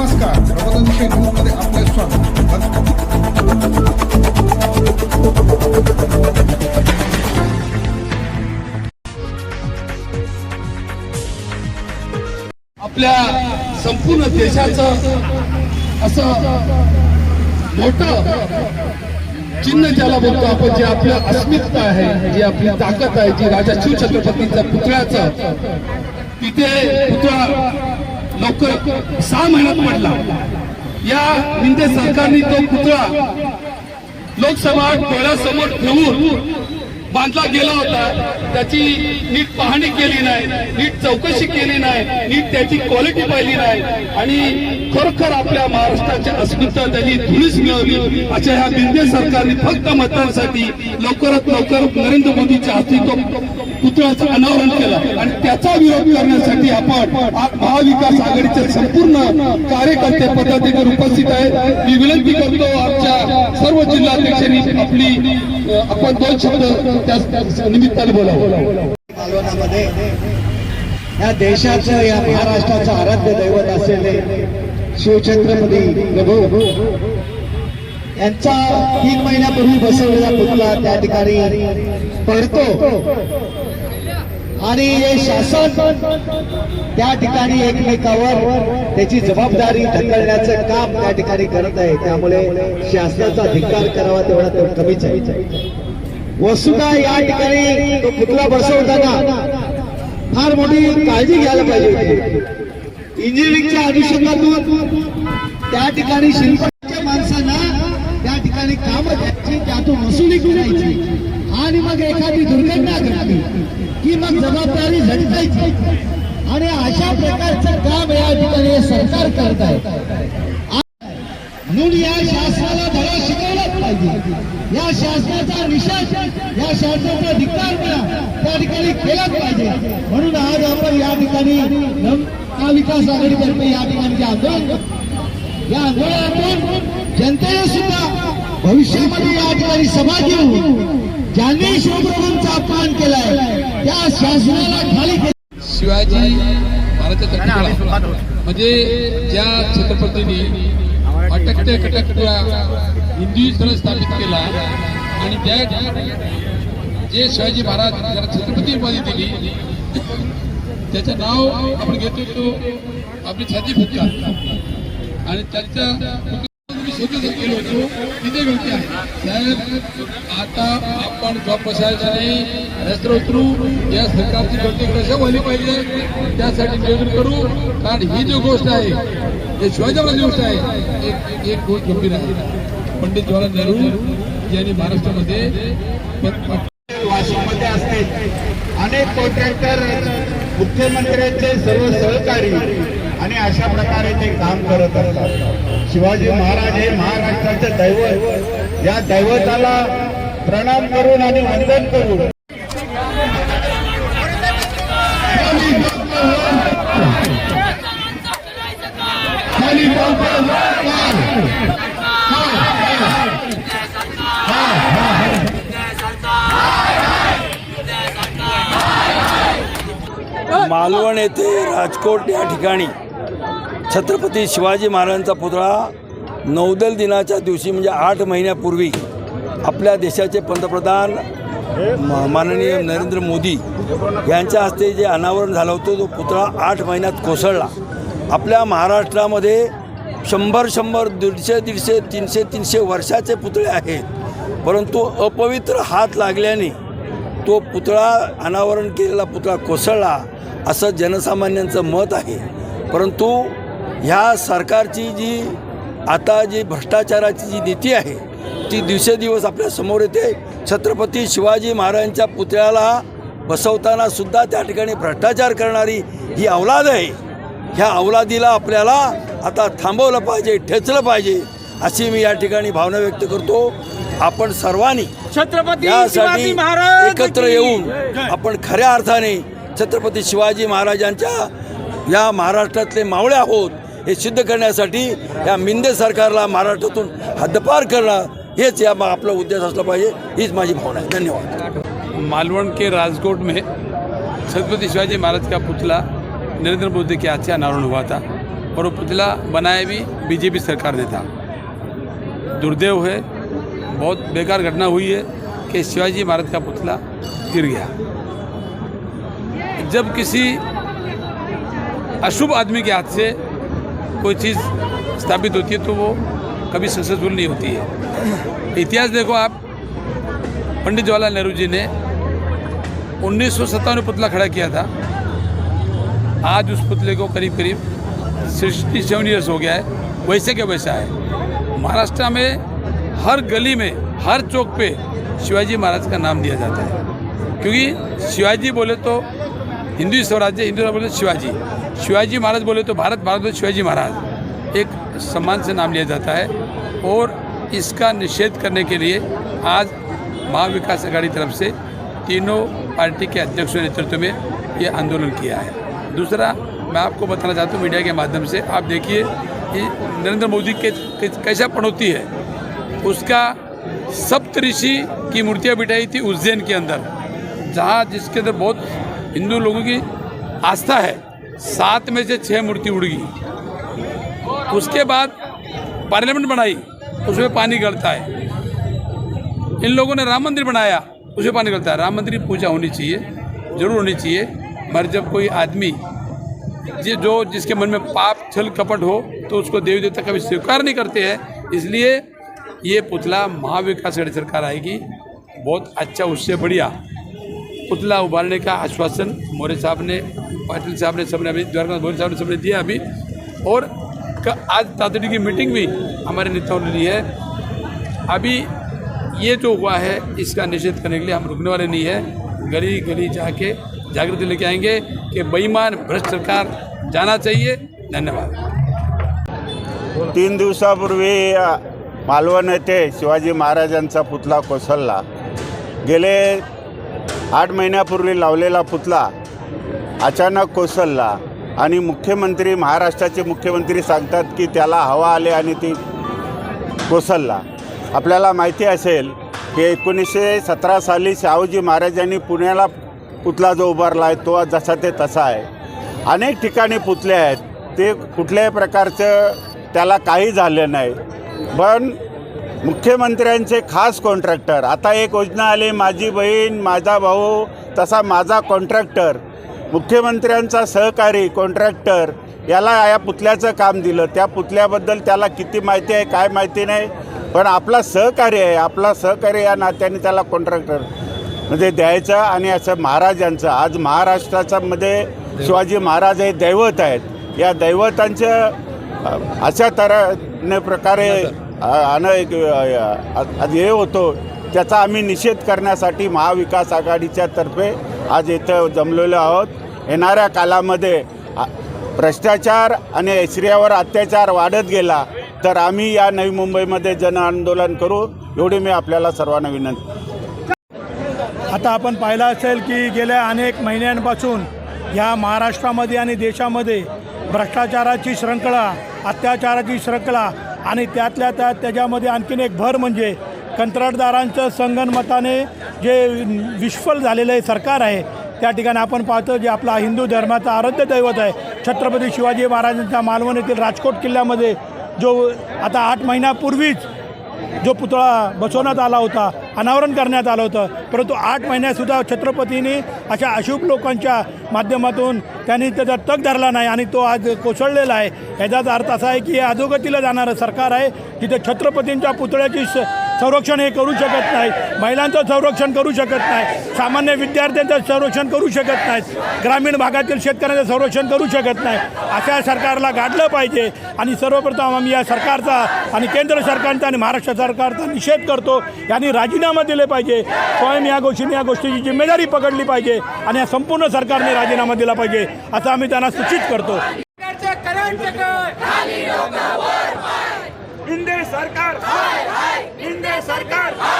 नमस्कार. प्रबोधनविषयी न्यूजमध्ये आपले स्वागत. आपल्या संपूर्ण देशाचं असं मोठं चिन्ह ज्याला बोलतो आपण जे आपलं अस्मिता आहे जी आपली ताकद आहे जी राजा शिवछत्रपतींचा पुतळ्याचा तिथे पुतळा लवकर सहा महिन्यात पडला या शिंदे सरकारने तो पुतळा लोकसभा डोळ्यासमोर ठेवून बांधला गेला होता. त्याची नीट पाहणी केली नाही नीट चौकशी केली नाही नीट त्याची क्वालिटी पाहिली नाही. आणि खरोखर आपल्या महाराष्ट्राच्या अस्मिता त्यांनी धुळीस मिळवली. अशा ह्या बिंदे सरकारने फक्त मतदानासाठी लवकरात लवकर नरेंद्र मोदीच्या हाती तो पुतळ्याचं अनावरण केलं. आणि त्याचा विरोध करण्यासाठी आपण महाविकास आघाडीचे संपूर्ण कार्यकर्ते पदाधिकारी उपस्थित आहेत. मी विनंती करतो आमच्या सर्व जिल्हाध्यक्षांनी आपली आपण दोन शब्द त्या निमित्ताने बोलावं. या देशाचं या महाराष्ट्राचं आराध्य दैवत असलेले शिवछत्रपती प्रभू यांचा तीन महिन्यापूर्वी बसवलेला पुतळा त्या ठिकाणी पडतो. आणि हे शासन त्या ठिकाणी एकमेकावर त्याची जबाबदारी ढकलण्याचं काम त्या ठिकाणी करत आहे. त्यामुळे शासनाचा धिक्कार करावा तेवढा तो कमीच आहे. वसुधा या ठिकाणी तो पुतळा बसवताना फार मोठी काळजी घ्यायला पाहिजे होती. इंजिनिअरिंगच्या अनुषंगातून त्या ठिकाणी शिल्पाच्या माणसांना त्या ठिकाणी काम द्यायची त्यातून वसुली करायची. आणि मग एखादी दुर्घटना घडली. की मग जबाबदारी झटकायची आणि अशा प्रकारचं काम या ठिकाणी सरकार करत आहे म्हणून या शासनाला धडा शिकायलाच पाहिजे. या शासनाचा निषेध या शासनाचा धिक्कार त्या ठिकाणी केलाच पाहिजे. म्हणून आज आपण या ठिकाणी महाविकास आघाडीतर्फे या ठिकाणी आंदोलन या आंदोलनातून जनतेने सुद्धा भविष्यामध्ये या ठिकाणी सभा घेऊन ज्यांनी शिवप्रभूंचा अपमान केलाय त्या शासनाला खाली शिवाजी महाराजांचा म्हणजे ज्या छत्रपतींनी अटकते कटकत्या हिंदू स्थळ स्थापित केला आणि त्या जे शिवाजी महाराज ज्याला छत्रपती उपाधी दिली त्याचं नाव आपण घेतो तो आपली छाती फुटका आणि त्यांच्या तिथे व्यक्ती हो. आहे? साहेब आता आपण जॉब बसायचं नाही. रस्त्र उतरू या सरकारची गर्दी कशा व्हायली पाहिजे त्यासाठी नियोजन करू. कारण ही जी गोष्ट आहे हे शिवाजी गोष्ट आहे एक एक गोष्ट गंभीर आहे. पंडित जवाहरलाल नेहरू यांनी महाराष्ट्रामध्ये वाशिममध्ये असते. अनेक कॉन्ट्रॅक्टर मुख्यमंत्र्यांचे सर्व सहकारी आणि अशा प्रकारे ते काम करत असतात. शिवाजी महाराज हे महाराष्ट्राचे दैवत. या दैवताला प्रणाम करून आणि वंदन करून. मालवण येथे राजकोट या ठिकाणी छत्रपती शिवाजी महाराजांचा पुतळा नौदल दिनाच्या दिवशी म्हणजे आठ महिन्यापूर्वी आपल्या देशाचे पंतप्रधान म- माननीय नरेंद्र मोदी यांच्या हस्ते जे अनावरण झालं होतं तो पुतळा आठ महिन्यात कोसळला. आपल्या महाराष्ट्रामध्ये शंभर शंभर दीडशे दीडशे तीनशे तीनशे वर्षाचे पुतळे आहेत. परंतु अपवित्र हात लागल्याने तो पुतळा अनावरण केलेला पुतळा कोसळला असं जनसामान्यांचं मत आहे. परंतु ह्या सरकारची जी आता जी भ्रष्टाचाराची जी नीती आहे ती दिवसेदिवस आपल्यासमोर येते. छत्रपती शिवाजी महाराजांच्या पुतळ्याला बसवताना सुद्धा त्या ठिकाणी भ्रष्टाचार करणारी ही अवलाद आहे. ह्या अवलादीला आपल्याला आता थांबवलं पाहिजे ठेचलं पाहिजे अशी मी या ठिकाणी भावना व्यक्त करतो. आपण सर्वांनी छत्रपती यासाठी एकत्र येऊन आपण खऱ्या अर्थाने छत्रपती शिवाजी महाराजांच्या या महाराष्ट्रातले मावळे आहोत. हे सिद्ध करण्यासाठी या मिंदे सरकारला महाराष्ट्रातून हद्दपार करणं हेच या आपला उद्देश असला पाहिजे हीच माझी भावना आहे. धन्यवाद. मालवण के राजकोट में छत्रपति शिवाजी महाराज का पुतला नरेंद्र मोदी के हाथ से अनावरण हुआ था और वो पुतला बनाया भी बीजेपी सरकार ने था। दुर्देव है बहुत बेकार घटना हुई है कि शिवाजी महाराज का पुतला गिर गया। जब किसी अशुभ आदमी के हाथ से कोई चीज़ स्थापित होती है तो वो कभी सक्सेसफुल नहीं होती है। इतिहास देखो आप, पंडित जवाहरलाल नेहरू जी ने उन्नीस सौ सत्तावन पुतला खड़ा किया था। आज उस पुतले को करीब करीब सिक्सटी सेवन ईयर्स हो गया है। वैसे के वैसा है। महाराष्ट्र में हर गली में, हर चौक पे शिवाजी महाराज का नाम दिया जाता है। क्योंकि शिवाजी बोले तो हिंदू स्वराज्य, हिंदू बोले शिवाजी। शिवाजी महाराज बोले तो भारत भारत बोले शिवाजी महाराज एक सम्मान से नाम लिया जाता है और इसका निषेध करने के लिए आज महाविकास आघाड़ी तरफ़ से तीनों पार्टी के अध्यक्षों नेतृत्व में ये आंदोलन किया है। दूसरा, मैं आपको बताना चाहता हूँ मीडिया के माध्यम से, आप देखिए कि नरेंद्र मोदी के कैसा पनौती है। उसका सप्तऋषि की मूर्तियाँ बिठाई थी उज्जैन के अंदर, जहाँ जिसके अंदर बहुत हिंदू लोगों की आस्था है। सात में से छः मूर्ति उड़ गई। उसके बाद पार्लियामेंट बनाई, उसमें पानी गलता है। इन लोगों ने राम मंदिर बनाया, उसमें पानी गलता है। राम मंदिर की पूजा होनी चाहिए, ज़रूर होनी चाहिए, मगर जब कोई आदमी जे, जो जिसके मन में पाप, छल, कपट हो तो उसको देवी देवता कभी स्वीकार नहीं करते हैं। इसलिए ये पुतला महाविकास सरकार आएगी। बहुत अच्छा उससे बढ़िया पुतला उभारने का आश्वासन मौर्य साहब ने, पाटिल साहब ने, सबने अभी, द्वारका मौर्य साहब ने, सबने दिया अभी। और आज तातड़ी की मीटिंग भी हमारे नेताओं ने ली है। अभी ये जो हुआ है, इसका निषेध करने के लिए हम रुकने वाले नहीं है। गली गली जाके जागृति लेके आएँगे कि बेईमान, भ्रष्ट सरकार जाना चाहिए। धन्यवाद। तीन दिवसापूर्वी मालवण येथे शिवाजी महाराजांचा पुतळा कोसळला. गेले आठ महिन्यापूर्वी लावलेला पुतला अचानक कोसळला आणि मुख्यमंत्री महाराष्ट्राचे मुख्यमंत्री सांगतात की त्याला हवा आले आणि ती कोसळला. आपल्याला माहिती असेल की एकोणीसशे सतरा साली शाहूजी महाराजांनी पुण्याला पुतला जो उभारला आहे तो जसा ते तसा आहे. अनेक ठिकाणी पुतले आहेत. ते कुठल्याही प्रकारचं त्याला काही झालं नाही. पण मुख्यमंत्र्यांचे खास कॉन्ट्रॅक्टर आता एक योजना आली माझी बहीण माझा भाऊ तसा माझा कॉन्ट्रॅक्टर मुख्यमंत्र्यांचा सहकारी कॉन्ट्रॅक्टर याला या पुतल्याचं काम दिलं. त्या पुतल्याबद्दल त्याला किती माहिती आहे काय माहिती नाही पण आपला सहकार्य आहे. आपला सहकार्य या नात्याने त्याला कॉन्ट्रॅक्टर म्हणजे द्यायचं आणि असं महाराजांचं आज महाराष्ट्राच्यामध्ये शिवाजी महाराज हे दैवत आहेत. या दैवतांच्या अशा तऱ्हेने प्रकारे अनेक आज हे होतो. त्याचा आम्ही निषेध करण्यासाठी महाविकास आघाडीच्या तर्फे आज इथं जमलेलो आहोत. येणाऱ्या कालामध्ये भ्रष्टाचार आणि स्त्रियावर अत्याचार वाढत गेला तर आम्ही या नवी मुंबईमध्ये जन आंदोलन करू. एवढी मी आपल्याला सर्वांना विनंती. आता आपण पाहिलं असेल की गेल्या अनेक महिन्यांपासून या महाराष्ट्रामध्ये आणि देशामध्ये भ्रष्टाचाराची श्रृंखला अत्याचाराची श्रृंखला आणि त्यातल्या त्यात त्याच्यामध्ये आणखीन एक भर म्हणजे कंत्राटदारांचं संगनमताने जे विश्फल झालेलं आहे सरकार आहे त्या ठिकाणी आपण पाहतो जे आपला हिंदू धर्माचा आराध्य दैवत आहे. छत्रपती शिवाजी महाराजांच्या मालवण येथील राजकोट किल्ल्यामध्ये जो आता आठ महिन्यापूर्वीच जो पुतळा बसवण्यात आला होता अनावरण करण्यात आलं होतं. परंतु आठ महिन्यातसुद्धा छत्रपतींनी अशा अशुभ लोकांच्या माध्यमातून त्यांनी त्याचा तग धरला नाही आणि तो आज कोसळलेला आहे. ह्याचाच अर्थ असा आहे की हे अधोगतीला जाणारं सरकार आहे तिथे छत्रपतींच्या पुतळ्याची स संरक्षण हे करू शकत नाही महिलांचं संरक्षण करू शकत नाही सामान्य विद्यार्थ्यांचं संरक्षण करू शकत नाहीत. ग्रामीण भागातील शेतकऱ्यांचं संरक्षण करू शकत नाही अशा सरकारला गाडलं पाहिजे. आणि सर्वप्रथम आम्ही या सरकारचा आणि केंद्र सरकारचा आणि महाराष्ट्र सरकारचा निषेध करतो. यांनी राजीनामा दिले पाहिजे. स्वयं या गोष्टीने या गोष्टीची जिम्मेदारी पकडली पाहिजे. आणि या संपूर्ण सरकारने राजीनामा दिला पाहिजे. असं आम्ही त्यांना सूचित करतो. सरकार. Sarkar!